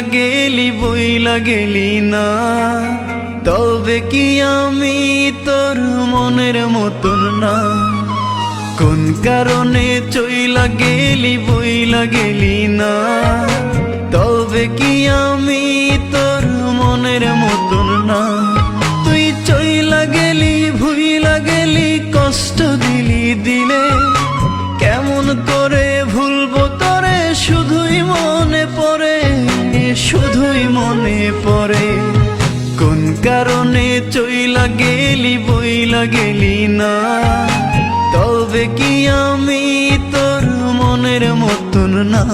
গেলি, বইলা গেলি না। তবে কি আমি তোর মনের মতন না? কোন কারণে চইলা গেলি, বইলা গেলি না? তবে কি আমি তোর মনের মতন না? তুই চইলা গেলি, ভুইলা গেলি, কষ্ট দিলি দিলে কারণে চইলা গেলি বইলা গেলি না। তবে কি আমি তোর মনের মতন না?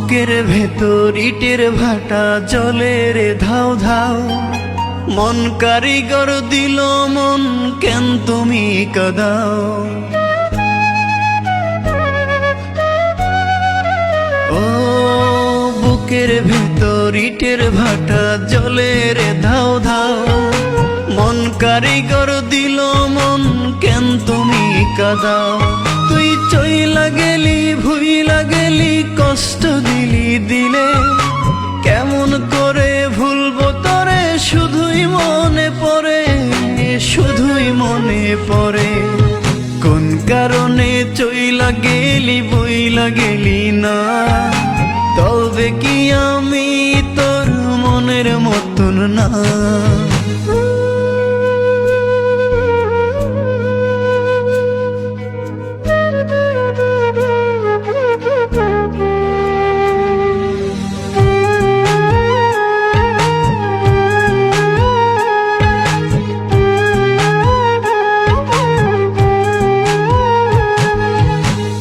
বুকের ভেতর ইটের ভাটা, জলে রে ধাও ধাও। মন কারিগর দিল, মন কেন তুমি কাদাও? ও বুকের ভেতর ইটের ভাটা, জলে রে ধাও ধাও। মন কারিগর দিল, মন কেন তুমি কাদাও? তুই চই লাগেলি ভুইলা গেলি কষ্ট দিলি দিলে, কেমন করে ভুলবো তোরে? শুধুই মনে পড়ে, শুধুই মনে পড়ে। কোন কারণে চইলা গেলি, বইলা গেলি না? তবে কি আমি তোর মনের মতন না?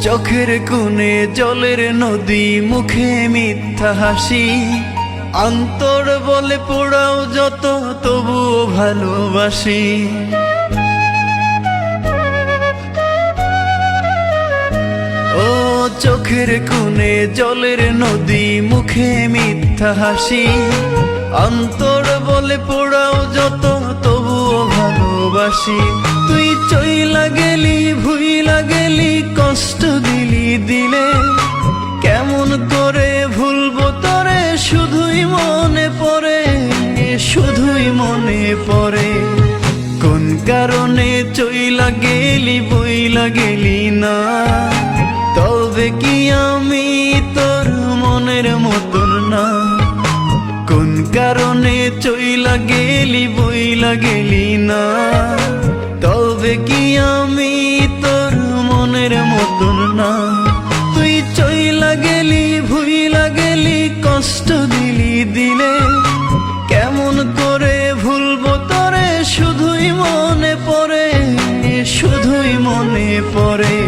চোখের কোণে জলের নদী, মুখে মিথ্যা হাসি। অন্তর বলে পোড়াও যত তবু ভালোবাসি। ও চোখের কোণে জলের নদী, মুখে মিথ্যা হাসি। অন্তর বলে পোড়াও যত, তবুও ভালোবাসি। তুই চইলা গেলি ভুইলা গেলি কষ্ট দিলি দিলে। কেমন করে ভুলবো তোরে, শুধুই মনে পড়ে শুধুই মনে পড়ে। কোন কারণে চইলা গেলি বইলা গেলি না? তবে কি আমি তোর মনের মতন না? কোন কারণে চইলা গেলি বইলা গেলি না? তবে কি আমি তোর মনের মতন না? তুই চই লাগেলি ভুই লাগেলি কষ্ট দিলি দিলে। কেমন করে ভুলবো তোরে? শুধুই মনে পড়ে, শুধুই মনে পড়ে।